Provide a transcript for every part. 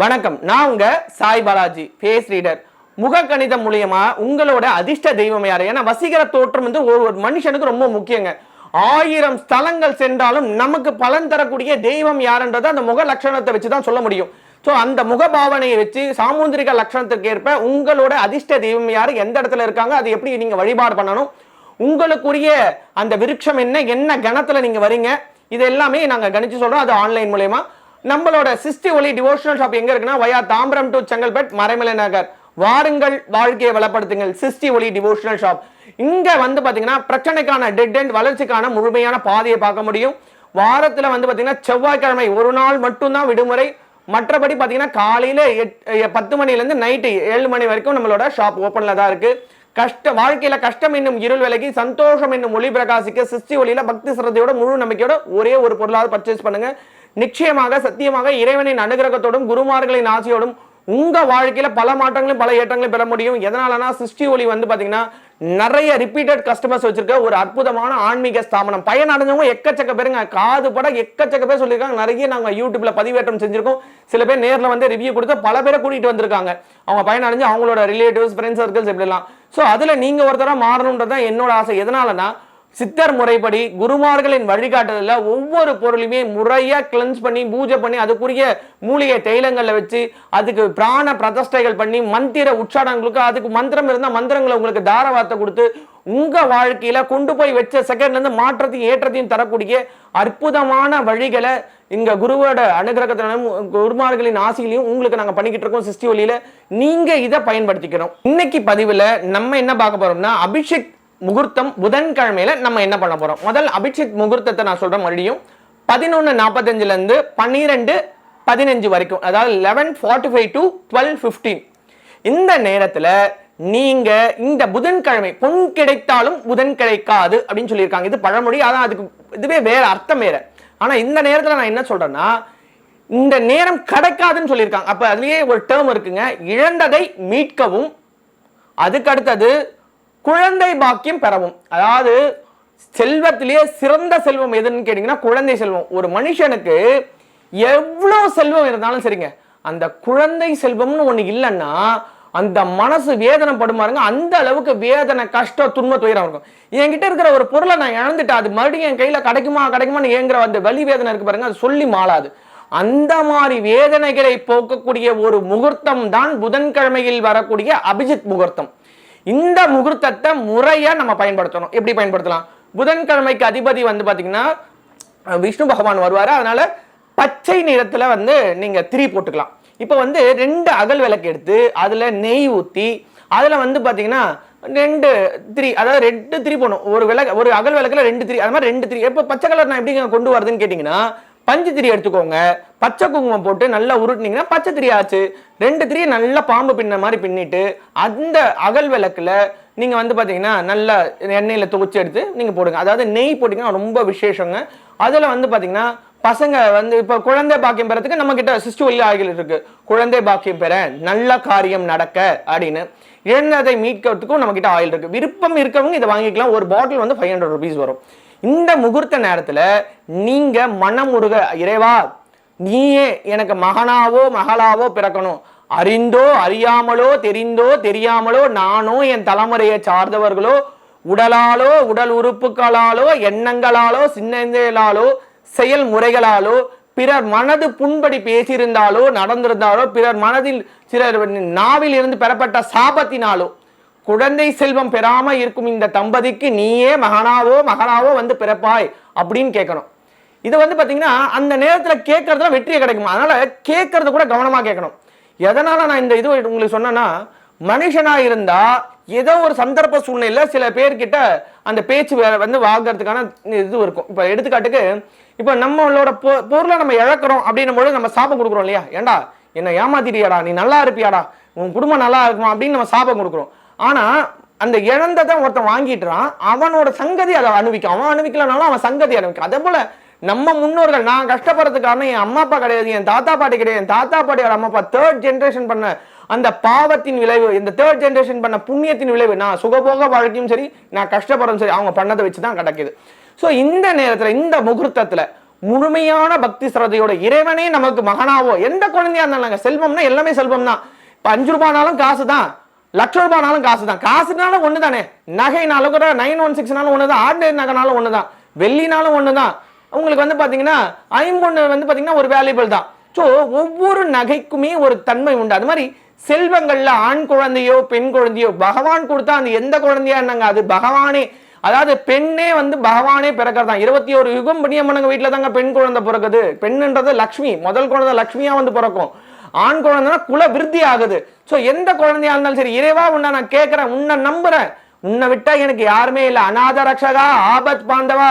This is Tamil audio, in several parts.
வணக்கம். நான் உங்க சாய் பாலாஜி ஃபேஸ் ரீடர். முக கணிதம் மூலியமா உங்களோட அதிர்ஷ்ட தெய்வம் யாரு? ஏன்னா வசீகர தோற்றம் வந்து ஒரு ஒரு மனுஷனுக்கு ரொம்ப முக்கியங்க. ஆயிரம் ஸ்தலங்கள் சென்றாலும் நமக்கு பலன் தரக்கூடிய தெய்வம் யாருன்றதை அந்த முக லட்சணத்தை வச்சு தான் சொல்ல முடியும். ஸோ அந்த முக பாவனையை வச்சு சாமுந்திரிக லட்சணத்துக்கு ஏற்ப உங்களோட அதிர்ஷ்ட தெய்வம் யார்? எந்த இடத்துல இருக்காங்க? அது எப்படி நீங்கள் வழிபாடு பண்ணணும்? உங்களுக்குரிய அந்த விருட்சம் என்ன? என்ன கணத்தில் நீங்கள் வரீங்க? இது எல்லாமே நாங்கள் கணிச்சு சொல்கிறோம் அது ஆன்லைன் மூலயமா. நம்மளோட சிஸ்டி ஒலி டிவோஷனல் ஷாப் எங்க இருக்குன்னா வயா தாம்பரம் டு செங்கல்பட் மறைமலை நகர். வாருங்கள் வாழ்க்கையை வளப்படுத்துங்கள். சிஸ்டி ஒலி டிவோஷனல் ஷாப் இங்க வந்து பாத்தீங்கன்னா பிரச்சனைக்கான டெட் அண்ட் வளர்ச்சிக்கான முழுமையான பாதையை பார்க்க முடியும். வாரத்துல வந்து பாத்தீங்கன்னா செவ்வாய்க்கிழமை ஒரு நாள் மட்டும்தான் விடுமுறை. மற்றபடி பாத்தீங்கன்னா காலையில எட்- பத்து மணிலேருந்து நைட்டு ஏழு மணி வரைக்கும் நம்மளோட ஷாப் ஓப்பன்ல தான் இருக்கு. கஷ்ட வாழ்க்கையில கஷ்டம் என்னும் இருள் விலகி சந்தோஷம் என்னும் ஒளி பிரகாசிக்க சிஸ்டி ஒளியில பக்தி சிரத்தையோட முழு நம்பிக்கையோட ஒரே ஒரு பொருளாவது பர்ச்சேஸ் பண்ணுங்க. நிச்சயமாக சத்தியமாக இறைவனின் அனுகிரகத்தோடும் குருமார்களின் ஆசையோடும் உங்க வாழ்க்கையில பல மாற்றங்களும் பல ஏற்றங்களும் பெற முடியும். எதனாலனா சிஸ்டி ஒளி வந்து பாத்தீங்கன்னா நிறைய ரிப்பீட்டட் கஸ்டமர்ஸ் வச்சிருக்க ஒரு அற்புதமான ஆன்மீக ஸ்தாபனம். பயன் அடைஞ்சவங்க எக்கச்சக்க பேருங்க. காது பட எக்கச்சக்க பேர் சொல்லியிருக்காங்க. நிறைய நாங்க யூடியூப்ல பதிவேற்றம் செஞ்சிருக்கோம். சில பேர் நேர்ல வந்து ரிவ்யூ கொடுத்து பல பேரை கூட்டிட்டு வந்திருக்காங்க. அவங்க பயன் அடைஞ்சு அவங்களோட ரிலேட்டிவ்ஸ் ஃப்ரெண்ட்ஸ் சர்க்கிள்ஸ் இப்படிலாம். ஸோ அதுல நீங்க ஒருத்தராக மாறணுன்றது தான் என்னோட ஆசை. எதனாலனா சித்தர் முறைப்படி குருமார்களின் வழிகாட்டுதலில் ஒவ்வொரு பொருளையுமே முறையாக கிளென்ஸ் பண்ணி பூஜை பண்ணி அதுக்குரிய மூலிகை தைலங்களில் வச்சு அதுக்கு பிராண பிரதஷ்டைகள் பண்ணி மந்திர உச்சாடங்களுக்கு அதுக்கு மந்திரம் இருந்தால் மந்திரங்களை உங்களுக்கு தாரவார்த்தை கொடுத்து உங்கள் வாழ்க்கையில் கொண்டு போய் வச்ச செகண்ட்லேருந்து மாற்றத்தையும் ஏற்றத்தையும் தரக்கூடிய அற்புதமான வழிகளை இங்கே குருவோட அனுகிரகத்திலும் குருமார்களின் ஆசையிலையும் உங்களுக்கு நாங்கள் பண்ணிக்கிட்டு இருக்கோம் சிஸ்டி ஒளியில நீங்கள் இதை பயன்படுத்திக்கிறோம் இன்னைக்கு பதிவில் நம்ம என்ன பார்க்க போகிறோம்னா அபிஷேக் முகூர்த்தம் புதன்கிழமையில நம்ம என்ன பண்ண போறோம்? முதல் அபிஷேக் முகூர்த்தத்தை நான் சொல்றேன் மறுபடியும். பதினொன்று நாற்பத்தஞ்சுல இருந்து பன்னிரெண்டு பதினஞ்சு வரைக்கும். அதாவது eleven forty five to twelve fifteen இந்த நேரத்தில் நீங்க இந்த புதன்கிழமை பொன் கிடைத்தாலும் புதன் கிடைக்காது அப்படின்னு சொல்லியிருக்காங்க. இது பழமொழி. அதான் அதுக்கு இதுவே வேற அர்த்தம் வேற. ஆனா இந்த நேரத்தில் நான் என்ன சொல்றேன்னா இந்த நேரம் கிடைக்காதுன்னு சொல்லியிருக்காங்க. அப்ப அதுலயே ஒரு டேர்ம் இருக்குங்க. இழந்ததை மீட்கவும். அதுக்கு அடுத்தது குழந்தை பாக்கியம் பெறவும். அதாவது செல்வத்திலேயே சிறந்த செல்வம் எதுன்னு கேட்டீங்கன்னா குழந்தை செல்வம். ஒரு மனுஷனுக்கு எவ்வளோ செல்வம் இருந்தாலும் சரிங்க அந்த குழந்தை செல்வம்னு ஒன்று இல்லைன்னா அந்த மனசு வேதனை படுமாருங்க அந்த அளவுக்கு வேதனை கஷ்டம் துன்ப துயரம் இருக்கும். என்கிட்ட இருக்கிற ஒரு பொருளை நான் இழந்துட்டேன் அது மறுபடியும் என் கையில் கிடைக்குமா கிடைக்குமான்னு ஏங்குற அந்த வலி வேதனை இருக்கு பாருங்க அது சொல்லி மாளாது. அந்த மாதிரி வேதனைகளை போக்கக்கூடிய ஒரு முகூர்த்தம் தான் புதன்கிழமையில் வரக்கூடிய அபிஜித் முகூர்த்தம். இந்த முகூர்த்தத்தை முறையா நம்ம பயன்படுத்தணும். எப்படி பயன்படுத்தலாம்? புதன்கிழமைக்கு அதிபதி வந்து பாத்தீங்கன்னா விஷ்ணு பகவான் வருவாரு. அதனால பச்சை நிறத்துல வந்து நீங்க திரி போட்டுக்கலாம். இப்போ வந்து ரெண்டு அகல் விளக்கு எடுத்து அதுல நெய் ஊத்தி அதுல வந்து பாத்தீங்கன்னா ரெண்டு திரி அதாவது ரெண்டு திரி போடணும். ஒரு விளக்கு ஒரு அகல் விளக்குல ரெண்டு திரி அது மாதிரி ரெண்டு திரி. எப்போ பச்சை கலர் நான் எப்படிங்க கொண்டு வரதுன்னு கேட்டிங்கன்னா பஞ்சு திரி எடுத்துக்கோங்க. பச்சை குங்குமம் போட்டு நல்லா உருட்டினீங்கன்னா பச்சை திரி ஆச்சு. ரெண்டு திரியை நல்லா பாம்பு பின்ன மாதிரி பின்னிட்டு அந்த அகல் விளக்கில் நீங்கள் வந்து பார்த்தீங்கன்னா நல்லா எண்ணெயில் துவச்சி எடுத்து நீங்கள் போடுங்க. அதாவது நெய் போட்டிங்கன்னா ரொம்ப விசேஷங்க. அதில் வந்து பார்த்தீங்கன்னா பசங்க வந்து இப்போ குழந்தை பாக்கியம் பெறத்துக்கு நம்ம கிட்ட சிஸ்டுவல்லி ஆகில் இருக்கு. குழந்தை பாக்கியம் பெற நல்ல காரியம் நடக்க அப்படின்னு. இழந்ததை மீட்கிறதுக்கும் நம்ம கிட்ட ஆயில் இருக்கு. விருப்பம் இருக்கவங்க இதை வாங்கிக்கலாம். ஒரு பாட்டில் வந்து ஃபைவ் ஹண்ட்ரட் ருபீஸ் வரும். இந்த முகூர்த்த நேரத்தில் நீங்கள் மனமுருக இறைவா நீயே எனக்கு மகனாவோ மகளாவோ பிறக்கணும். அறிந்தோ அறியாமலோ தெரிந்தோ தெரியாமலோ நானோ என் தலைமுறையை சார்ந்தவர்களோ உடலாலோ உடல் உறுப்புகளாலோ எண்ணங்களாலோ சின்னங்களாலோ செயல்முறைகளாலோ பிறர் மனது புண்படி பேசியிருந்தாலோ நடந்திருந்தாலோ பிறர் மனதில் சிலர் நாவில் இருந்து பெறப்பட்ட சாபத்தினாலோ குழந்தை செல்வம் பெறாம இருக்கும் இந்த தம்பதிக்கு நீயே மகனாவோ மகனாவோ வந்து பிறப்பாய் அப்படின்னு கேட்கணும். இது வந்து பார்த்தீங்கன்னா அந்த நேரத்தில் கேட்கறதுல வெற்றியை கிடைக்கும். அதனால கேட்கறது கூட கவனமாக கேட்கணும். எதனால நான் இந்த இது உங்களுக்கு சொன்னேன்னா மனுஷனாக இருந்தால் ஏதோ ஒரு சந்தர்ப்ப சூழ்நிலையில் சில பேர்கிட்ட அந்த பேச்சு வந்து வாங்குறதுக்கான இது இருக்கும். இப்போ எடுத்துக்காட்டுக்கு இப்போ நம்மளோட பொ- பொருளை நம்ம இழக்கிறோம் அப்படின்னும் பொழுது நம்ம சாபம் கொடுக்குறோம் இல்லையா? ஏன்டா என்ன ஏமாத்திட்டியாடா நீ நல்லா இருப்பியாடா உன் குடும்பம் நல்லா இருக்குமா அப்படின்னு நம்ம சாபம் கொடுக்குறோம். ஆனால் அந்த இழந்ததை ஒருத்தன் வாங்கிட்டுறான் அவனோட சங்கதி அதை அனுபவிக்கும். அவன் அனுபவிக்கலனாலும் அவன் சங்கதி அனுபவிக்கும். அதே போல் நம்ம முன்னோர்கள் நான் கஷ்டப்படுறதுக்கு காரணம் என் அம்மா அப்பா கிடையாது என் தாத்தா பாட்டி கிடையாது. என் தாத்தா பாட்டியோட அம்மா அப்பா. தேர்ட் ஜென்ரேஷன் பண்ண அந்த பாவத்தின் விளைவு இந்த தேர்ட் ஜென்ரேஷன் பண்ண புண்ணியத்தின் விளைவு நான் சுகபோக வாழ்க்கையும் சரி நான் கஷ்டப்படுறதும் சரி அவங்க பண்ணதை வச்சு தான் கிடைக்குது. ஸோ இந்த நேரத்தில் இந்த முகூர்த்தத்தில் முழுமையான பக்தி சிரதையோட இறைவனே நமக்கு மகனாவோ எந்த குழந்தையா இருந்தாலும் செல்வம்னா எல்லாமே செல்வம் தான் இப்போ அஞ்சு ரூபானாலும் காசு தான் லட்ச ரூபாய்னாலும் காசு தான் காசுனாலும் ஒன்று தானே நகைனாலும் கூட நைன் ஒன் சிக்ஸ்னாலும் ஒன்று தான் ஆர்டினரி நகைனாலும் ஒன்று தான் வெள்ளினாலும் ஒன்று தான் உங்களுக்கு வந்து பார்த்தீங்கன்னா ஐம்பொண்ணு வந்து பார்த்தீங்கன்னா ஒரு வேல்யூபிள் தான். ஸோ ஒவ்வொரு நகைக்குமே ஒரு தன்மை உண்டு. அது மாதிரி செல்வங்களில் ஆண் குழந்தையோ பெண் குழந்தையோ பகவான் கொடுத்தா அந்த எந்த குழந்தையா இருந்தாங்க அது பகவானே. அதாவது பெண்ணே வந்து பகவானே பிறக்கிறது தான் இருபத்தி ஒரு யுகம் பண்ணியம்மனுங்க வீட்டில் தாங்க பெண் குழந்தை பிறக்குது. பெண்ணுன்றது லக்ஷ்மி. முதல் குழந்தை லக்ஷ்மியாக வந்து பிறக்கும். ஆண் குழந்தைனா குல விருத்தி ஆகுது. ஸோ எந்த குழந்தையா இருந்தாலும் சரி இறைவா உன்னை நான் கேட்குறேன் உன்னை நம்புறேன். உன்னை விட்டா எனக்கு யாருமே இல்லை. அநாத ரக்ஷகா ஆபத் பாந்தவா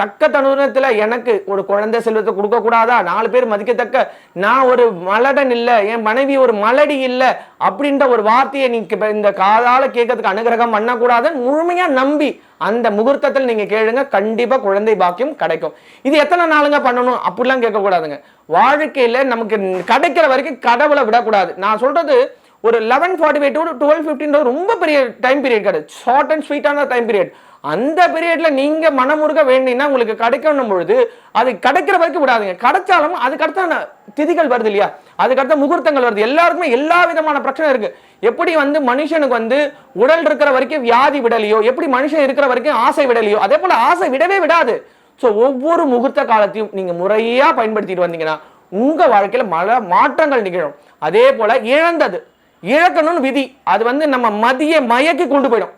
தக்க தருணத்துல எனக்கு ஒரு குழந்தை செல்வத்தை கொடுக்கக்கூடாதா நாலு பேர் மதிக்கத்தக்க நான் ஒரு மலடன் இல்லை என் மனைவி ஒரு மலடி இல்லை அப்படின்ற ஒரு வார்த்தையை நீங்கள் இந்த காதால் கேட்கறதுக்கு அனுகிரகம் பண்ணக்கூடாதுன்னு முழுமையாக நம்பி அந்த முகூர்த்தத்தில் நீங்கள் கேளுங்க. கண்டிப்பாக குழந்தை பாக்கியம் கிடைக்கும். இது எத்தனை நாளுங்க பண்ணணும்? அப்படிலாம் கேட்கக்கூடாதுங்க. வாழ்க்கையில் நமக்கு கிடைக்கிற வரைக்கும் கடவுளை விடக்கூடாது. நான் சொல்கிறது ஒரு eleven forty five to twelve fifteen ரொம்ப பெரிய டைம் பீரியட் கிடையாது. ஷார்ட் அண்ட் ஸ்வீட்டான டைம் பீரியட் அந்த பீரியட்ல நீங்க மனமுருக வேண்டினா உங்களுக்கு கிடைக்கணும் பொழுது அது கிடைக்கிற வரைக்கும் விடாதீங்க. கிடைச்சாலும் அதுக்கடுத்த திதிகள் வருது இல்லையா? அதுக்கடுத்த முகூர்த்தங்கள் வருது. எல்லாருக்குமே எல்லா விதமான பிரச்சனை இருக்கு. எப்படி வந்து மனுஷனுக்கு வந்து உடல் இருக்கிற வரைக்கும் வியாதி விடலையோ எப்படி மனுஷன் இருக்கிற வரைக்கும் ஆசை விடலையோ அதே போல ஆசை விடவே விடாது. ஸோ ஒவ்வொரு முகூர்த்த காலத்தையும் நீங்க முறையா பயன்படுத்திட்டு வந்தீங்கன்னா உங்க வாழ்க்கையில மல மாற்றங்கள் நிகழும். அதே போல இழந்தது. இழக்கணும்னு விதி. அது வந்து நம்ம மதிய மயக்கி கொண்டு போயிடும்.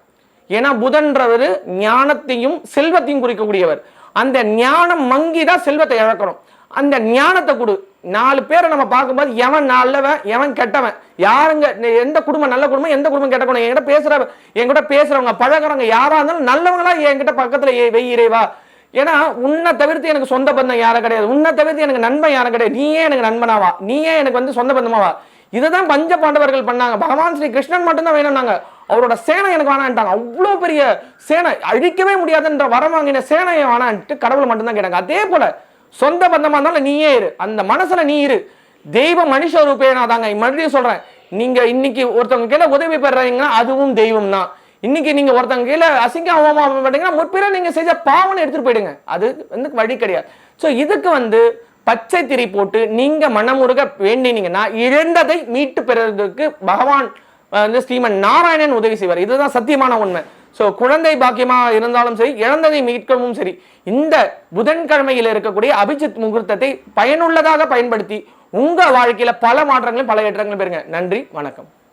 ஏன்னா புதன்றவர் ஞானத்தையும் செல்வத்தையும் குறிக்கக்கூடியவர். அந்த ஞானம் மங்கி தான் செல்வத்தை இழக்கணும் அந்த ஞானத்தை கொடு. நாலு பேரை நம்ம பார்க்கும்போது எவன் நல்லவன் எவன் கெட்டவன்? யாருங்க எந்த குடும்பம் நல்ல குடும்பம் எந்த குடும்பம் கெட்ட குடும்பம்? என்கிட்ட பேசுகிற என்கிட்ட பேசுறவங்க பழகுறவங்க யாராக இருந்தாலும் நல்லவங்களா என்கிட்ட பக்கத்தில் ஏ- வெய் இறைவா. ஏன்னா உன்னை தவிர்த்து எனக்கு சொந்த பந்தம் யாரும் கிடையாது. உன்னை தவிர்த்து எனக்கு நண்பன் யாரும் கிடையாது. நீயே எனக்கு நண்பனாவா? நீயே எனக்கு வந்து சொந்த பந்தமாவா? இதை தான் பஞ்ச பாண்டவர்கள் பண்ணாங்க. பகவான் ஸ்ரீ கிருஷ்ணன் மட்டும்தான் வேணும்னாங்க அவரோட சேனை எனக்கு வேணான்ட்டாங்க. அவ்வளோ பெரிய சேனை. அழிக்கவே முடியாதுன்ற வரம் வாங்கின சேனையை வேணான்ட்டு கடவுள் மட்டும்தான் கேட்டாங்க. அதே போல சொந்த பந்தமாக இருந்தாலும் நீயே இரு. அந்த மனசுல நீ இரு. தெய்வ மனுஷ ரூபேனா தாங்க. மறுபடியும் சொல்றேன். நீங்க இன்னைக்கு ஒருத்தவங்க கீழே உதவி பெறுறீங்கன்னா அதுவும் தெய்வம் தான். இன்னைக்கு நீங்க ஒருத்தவங்க கீழே அசிங்க அவமானம் முற்பிற நீங்க செஞ்ச பாவனை எடுத்துட்டு போயிடுங்க. அது வந்து வழி கிடையாது. ஸோ இதுக்கு வந்து பச்சை திரி போட்டு நீங்க மனமுருக வேண்டினீங்கன்னா இழந்ததை மீட்டு பெறுவதற்கு பகவான் வந்து ஸ்ரீமன் நாராயணன் உதவி செய்வார். இதுதான் சத்தியமான உண்மை. ஸோ குழந்தை பாக்கியமாக இருந்தாலும் சரி இழந்ததை மீட்கவும் சரி இந்த புதன்கிழமையில் இருக்கக்கூடிய அபிஜித் முகூர்த்தத்தை பயனுள்ளதாக பயன்படுத்தி உங்கள் வாழ்க்கையில் பல மாற்றங்களும் பல ஏற்றங்களும் பெறுங்க. நன்றி வணக்கம்.